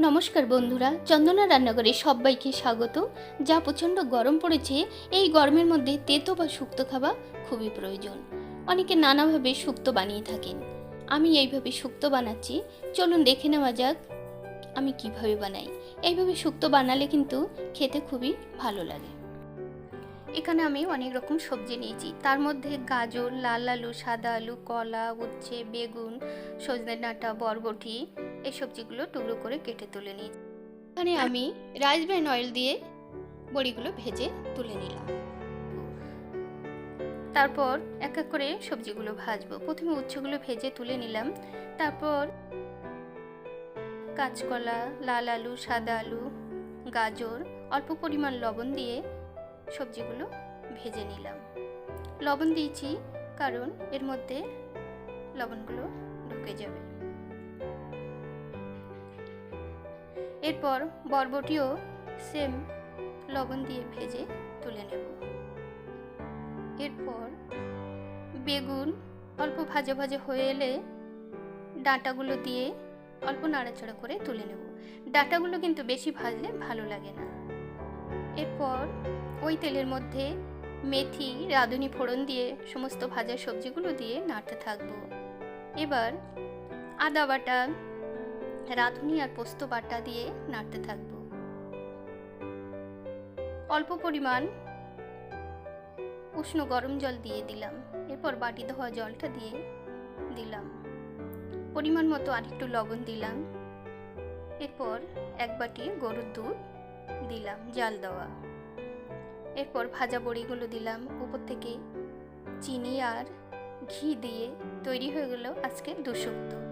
নমস্কার বন্ধুরা, চন্দনা রান্নাঘরে সবাইকে স্বাগত। যা প্রচণ্ড গরম পড়েছে, এই গরমের মধ্যে তেতো বা শুক্তো খাওয়া খুবই প্রয়োজন। অনেকে নানাভাবে শুক্তো বানিয়ে থাকেন। আমি এইভাবে শুক্তো বানাচ্ছি। চলুন দেখে নেওয়া যাক আমি কীভাবে বানাই। এইভাবে শুক্তো বানালে কিন্তু খেতে খুবই ভালো লাগে। এখানে আমি অনেক রকম সবজি নিয়েছি। তার মধ্যে গাজর, লাল আলু, সাদা আলু, কলা, উচ্ছে, বেগুন, সজনে ডাঁটা, বরবটি এই সবজিগুলো টুকরো করে কেটে তুলে নিই এখানে আমি রাইস ব্র্যান অয়েল দিয়ে বড়িগুলো ভেজে তুলে নিলাম। তারপর এক এক করে সবজিগুলো ভাজবো। প্রথমে উচ্ছেগুলো ভেজে তুলে নিলাম। তারপর কাঁচকলা লাল আলু সাদা আলু গাজর অল্প পরিমাণ লবণ দিয়ে সবজিগুলো ভেজে নিলাম। লবণ দিয়েছি কারণ এর মধ্যে লবণগুলো ঢুকে যাবে। এরপর বরবটিও সেম লবণ দিয়ে ভেজে তুলে নেব। এরপর বেগুন অল্প ভাজা ভাজা হয়ে এলে ডাঁটাগুলো দিয়ে অল্প নাড়াচাড়া করে তুলে নেব। ডাঁটাগুলো কিন্তু বেশি ভাজলে ভালো লাগে না। এরপর ওই তেলের মধ্যে মেথি, রাঁধুনি ফোড়ন দিয়ে সমস্ত ভাজা সবজিগুলো দিয়ে নাড়তে থাকব। এবার আদা বাটা রাঁধুনি আর পোস্ত বাটা দিয়ে নাড়তে থাকব। অল্প পরিমাণ উষ্ণ গরম জল দিয়ে দিলাম। এরপর বাটি ধোয়া জলটা দিয়ে দিলাম। পরিমাণ মতো আরেকটু লবণ দিলাম। এরপর এক বাটি গরুর দুধ দিলাম, জাল দেওয়া। এরপর ভাজা বড়িগুলো দিলাম, উপর থেকে চিনি আর ঘি দিয়ে তৈরি হয়ে গেল আজকে দুশুক্তো